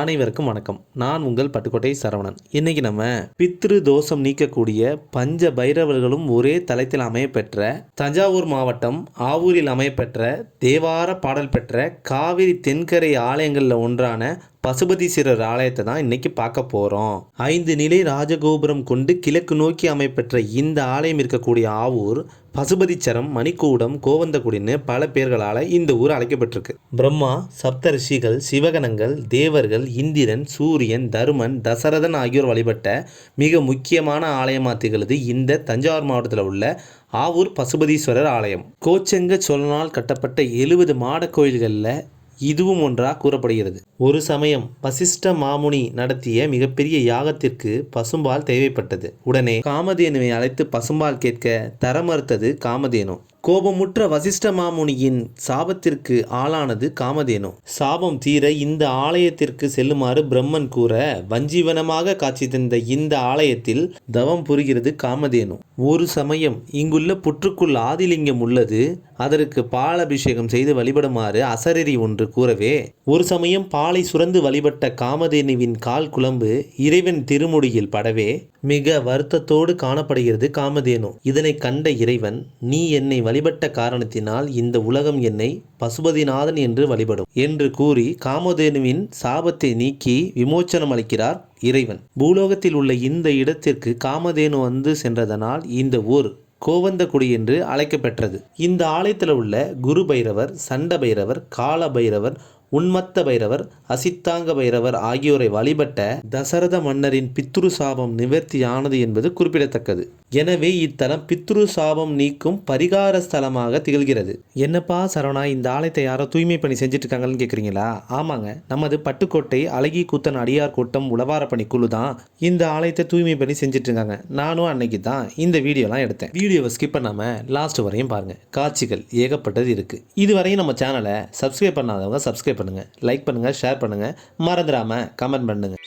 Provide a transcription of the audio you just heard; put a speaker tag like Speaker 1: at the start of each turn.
Speaker 1: அனைவருக்கும் வணக்கம். நான் உங்கள் பட்டுக்கோட்டை சரவணன். இன்னைக்கு நம்ம பித்ரு தோஷம் நீக்கக்கூடிய பஞ்ச பைரவர்களும் ஒரே தளத்தில் அமையப்பெற்ற தஞ்சாவூர் மாவட்டம் ஆவூரில் அமையப்பெற்ற தேவார பாடல் பெற்ற காவிரி தென்கரை ஆலயங்களில் ஒன்றான பசுபதீஸ்வரர் ஆலயத்தை தான் இன்னைக்கு பார்க்க போகிறோம் ஐந்து நிலை ராஜகோபுரம் கொண்டு கிழக்கு நோக்கி அமைப்பெற்ற இந்த ஆலயம் இருக்கக்கூடிய ஆவூர் பசுபதிச்சரம் மணிக்கூடம் கோவந்தகுடின்னு பல பேர்களால் இந்த ஊர் அழைக்கப்பட்டிருக்கு. பிரம்மா சப்தரிஷிகள் சிவகணங்கள் தேவர்கள் இந்திரன் சூரியன் தருமன் தசரதன் ஆகியோர் வழிபட்ட மிக முக்கியமான ஆலயமாக திகழுது இந்த தஞ்சாவூர் மாவட்டத்தில் உள்ள ஆவூர் பசுபதீஸ்வரர் ஆலயம். கோச்செங்க சோழனால் கட்டப்பட்ட எழுபது மாட கோயில்களில் இதுவும் ஒன்றாக கூறப்படுகிறது. ஒரு சமயம் வசிஷ்ட மாமுனி நடத்திய மிகப்பெரிய யாகத்திற்கு பசும்பால் தேவைப்பட்டது. உடனே காமதேனுவை அழைத்து பசும்பால் கேட்க தர மறுத்தது காமதேனு. கோபமுற்ற வசிஷ்ட மாமுனியின் சாபத்திற்கு ஆளானது காமதேனு. சாபம் தீர இந்த ஆலயத்திற்கு செல்லுமாறு பிரம்மன் கூற வஞ்சீவனமாக காட்சி தந்த இந்த ஆலயத்தில் தவம் புரிகிறது காமதேனு. ஒரு சமயம் இங்குள்ள புற்றுக்குள் ஆதிலிங்கம் உள்ளது அதற்கு பால் அபிஷேகம் செய்து வழிபடுமாறு அசரரி ஒன்று கூறவே ஒரு சமயம் பாலை சுரந்து வழிபட்ட காமதேனுவின் கால் குழம்பு இறைவன் திருமுடியில் படவே மிக வருத்தத்தோடு காணப்படுகிறது காமதேனு. இதனை கண்ட இறைவன் நீ என்னை வழிபட்ட காரணத்தினால் இந்த உலகம் என்னை பசுபதிநாதன் என்று வழிபடும் என்று கூறி காமதேனுவின் சாபத்தை நீக்கி விமோச்சனம் அளிக்கிறார் இறைவன். பூலோகத்தில் உள்ள இந்த இடத்திற்கு காமதேனு வந்து சென்றதனால் இந்த ஊர் கோவந்தகுடி என்று அழைக்கப்பெற்றது. இந்த ஆலயத்தில் உள்ள குரு பைரவர் சண்ட பைரவர் கால பைரவர் உன்மத்த பைரவர் அசித்தாங்க பைரவர் ஆகியோரை வழிபட்ட தசரத மன்னரின் பித்ரு சாபம் நிவர்த்தியானது என்பது குறிப்பிடத்தக்கது. எனவே இத்தலம் பித்ரு சாபம் நீக்கும் பரிகார ஸ்தலமாக திகழ்கிறது. என்னப்பா சரவணா இந்த ஆலயத்தை யாரோ தூய்மை பணி செஞ்சுட்டு இருக்காங்கன்னு கேட்குறீங்களா ஆமாங்க நமது பட்டுக்கோட்டை அழகி கூத்தன் அடியார் கூட்டம் உளவார பணி குழு தான் இந்த ஆலயத்தை தூய்மை பண்ணி செஞ்சுட்டு இருக்காங்க நானும் அன்னைக்கு தான் இந்த வீடியோலாம் எடுத்தேன். வீடியோவை ஸ்கிப் பண்ணாமல் லாஸ்ட் வரையும் பாருங்கள் காட்சிகள் ஏகப்பட்டது இருக்குது இதுவரையும் நம்ம சேனலை சப்ஸ்கிரைப் பண்ணாதவங்க சப்ஸ்கிரைப் பண்ணுங்கள் லைக் பண்ணுங்கள் ஷேர் பண்ணுங்கள் மறந்துடாமல் கமெண்ட் பண்ணுங்கள்